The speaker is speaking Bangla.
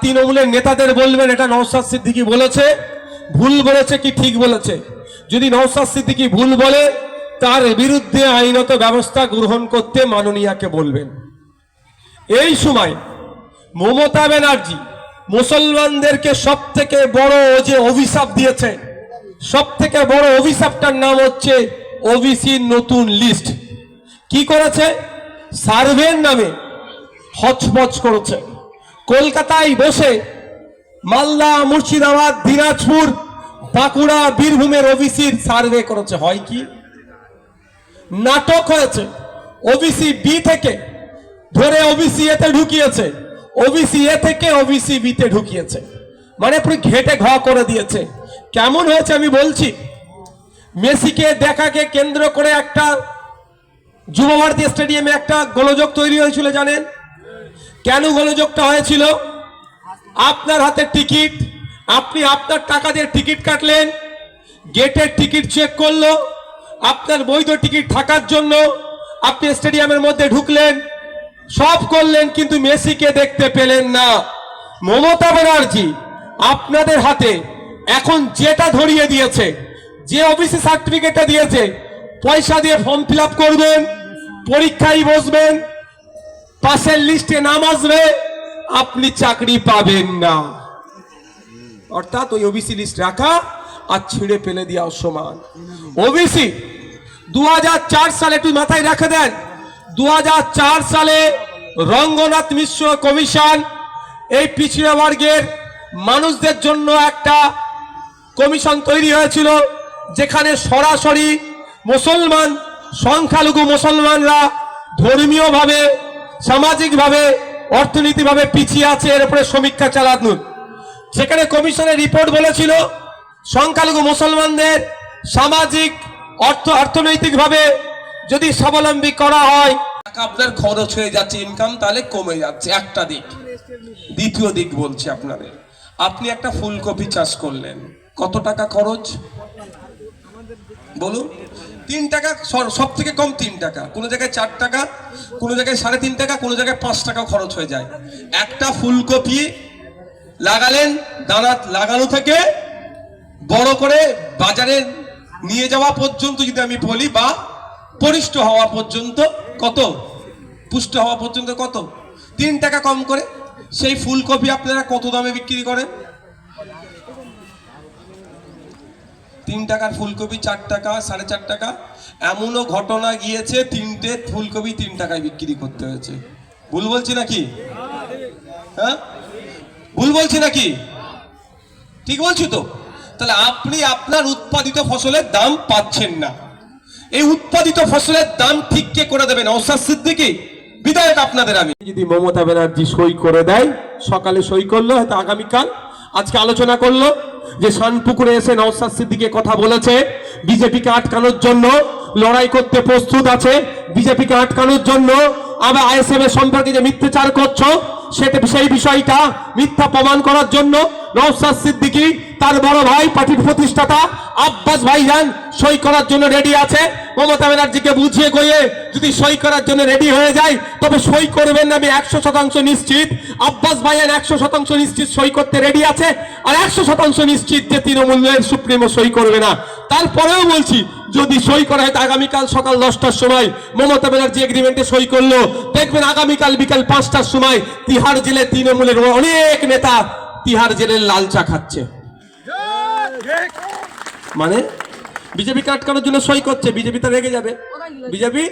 তৃণমূলের নেতাদের বলবেন, এটা নওসাদ সিদ্দিকি বলেছে, ভুল বলেছে কি ঠিক বলেছে? যদি নওসাদ সিদ্দিকি ভুল বলে, তার বিরুদ্ধে আইনত ব্যবস্থা গ্রহণ করতে মাননীয়াকে বলবেন। এই সময় মমতা ব্যানার্জি মুসলমানদেরকে সব থেকে বড় যে অভিশাপ দিয়েছে সব থেকে বড় অভিশাপটার নাম হচ্ছে ওবিসির নতুন লিস্ট। কি করেছে? সার্ভের নামে হচপচ করেছে। কলকাতায় বসে মালদা, মুর্শিদাবাদ, দিনাজপুর, বাঁকুড়া, বীরভূমের ওবিসির সার্ভে করেছে। হয় কি? নাটক হয়েছে। ওবিসি বি থেকে ধরে ওবিসি এতে ঢুকিয়েছে। ওবিসি এ থেকে ওবিসি বিতে ঢুকিয়েছে। মানে পুরো ঘেটে ঘ করে দিয়েছে। কেমন হয়েছে আমি বলছি? মেসিকে, দেখাকে কেন্দ্র করে একটা যুব ভারতী স্টেডিয়ামে একটা গোলযোগ তৈরি হয়েছিল, জানেন? কেন গোলযোগটা হয়েছিল? আপনার হাতে টিকিট, আপনি আপনার টাকা দিয়ে টিকিট কাটলেন, গেটের টিকিট চেক করল, আপনার বৈধ টিকিট থাকার জন্য আপনি স্টেডিয়ামের মধ্যে ঢুকলেন, সব করলেন, কিন্তু মেসিকে দেখতে পেলেন না। মমতা ব্যানার্জি আপনাদের হাতে এখন যেটা ধরিয়ে দিয়েছে, যে অফিসে সার্টিফিকেটটা দিয়েছে, পয়সা দিয়ে ফর্ম ফিল করবেন, পরীক্ষায় বসবেন পাশের লিস্টে নাম আসবে আপনি চাকরি পাবেন না। অর্থাৎ ওই ওবিসি লিস্ট রাখা আর ছিঁড়ে ফেলে দেওয়া সমান ওবিসি দু হাজার চার সালে একটু মাথায় রেখে দেন। দু হাজার চার সালে রঙ্গনাথ মিশ্র কমিশন, এই পিছিয়ে বর্গের মানুষদের জন্য একটা কমিশন তৈরি হয়েছিল, যেখানে সরাসরি মুসলমান, সংখ্যালঘু মুসলমানরা ধর্মীয়ভাবে সামাজিকভাবে, অর্থনীতিভাবে পিছিয়ে আছে, এর উপরে সমীক্ষা চালানো সেখানে কমিশনের রিপোর্ট বলেছিল, সংখ্যালঘু মুসলমানদের সামাজিক, অর্থ, অর্থনৈতিকভাবে যদি স্বাবলম্বী করা হয় আপনার খরচ হয়ে যাচ্ছে ইনকাম তাহলে কমে যাচ্ছে, একটা দিক। দ্বিতীয় দিক বলছি আপনাদের। আপনি একটা ফুলকপি চাষ করলেন, কত টাকা খরচ? বলুন, তিন টাকা সব থেকে কম তিন টাকা। কোনো জায়গায় চার টাকা, কোনো জায়গায় সাড়ে তিন টাকা, কোনো জায়গায় পাঁচ টাকা খরচ হয়ে যায়। একটা ফুলকপি লাগালেন দানা লাগানো থেকে বড় করে বাজারে নিয়ে যাওয়া পর্যন্ত, যদি আমি বলি, বা পরিষ্ট হওয়া পর্যন্ত কত? পুষ্ট হওয়া পর্যন্ত কত? তিন টাকা কম করে। সেই ফুলকপি আপনারা কত দামে বিক্রি করেন? তিন টাকার ফুলকপি চার টাকা, সাড়ে চার টাকা। এমনও ঘটনা গিয়েছে, তিনটে ফুলকপি তিন টাকায় বিক্রি করতে হয়েছে। ভুল বলছি নাকি? হ্যাঁ? ভুল বলছি নাকি? ঠিক বলছি তো? তাহলে আপনি আপনার উৎপাদিত ফসলের দাম পাচ্ছেন না। এই উৎপাদিত ফসলের দাম ঠিক কে করে দেবেন? অসাদ সিদ্দিকি। বিধায়ক আপনাদের আমি। যদি মমতা ব্যানার্জি সই করে দেয়, সকালে সই করল, হয়তো আগামীকাল আজকে আলোচনা করল যে শানপুকুরে এসে নওসাদ সিদ্দিকে কথা বলেছে, বিজেপিকে আটকানোর জন্য লড়াই করতে প্রস্তুত আছে, বিজেপিকে আটকানোর জন্য আবার আইএসএম এর সম্পর্কে যে মিথ্যাচার করছ, সেটা সেই বিষয়টা মিথ্যা প্রমাণ করার জন্য নওসাদ সিদ্দিকি তার বড় ভাই পার্টির প্রতিষ্ঠাতা আব্বাস ভাইজান, সই করার জন্য রেডি আছে। মমতা ব্যানার্জিকে বুঝিয়ে গিয়ে যদি সই করার জন্য রেডি হয়ে যায়, তবে সই করবেন আমি একশো শতাংশ নিশ্চিত। আব্বাস ভাইয়ান একশো শতাংশ নিশ্চিত সই করতে রেডি আছে, আর একশো শতাংশ নিশ্চিত যে তৃণমূলের সুপ্রিমো সই করবে না। তারপরেও বলছি, যদি সই করা হয় আগামীকাল সকাল দশটার সময় মমতা ব্যানার্জি এগ্রিমেন্টে সই করল। দেখবেন আগামীকাল বিকাল পাঁচটার সময় তিহার জেলে তৃণমূলের অনেক নেতা তিহার জেলের লাল চা খাচ্ছে। মানে? বিজেপিকে আটকানোর জন্য সই করছে বিজেপি তো রেগে যাবে। বিজেপি?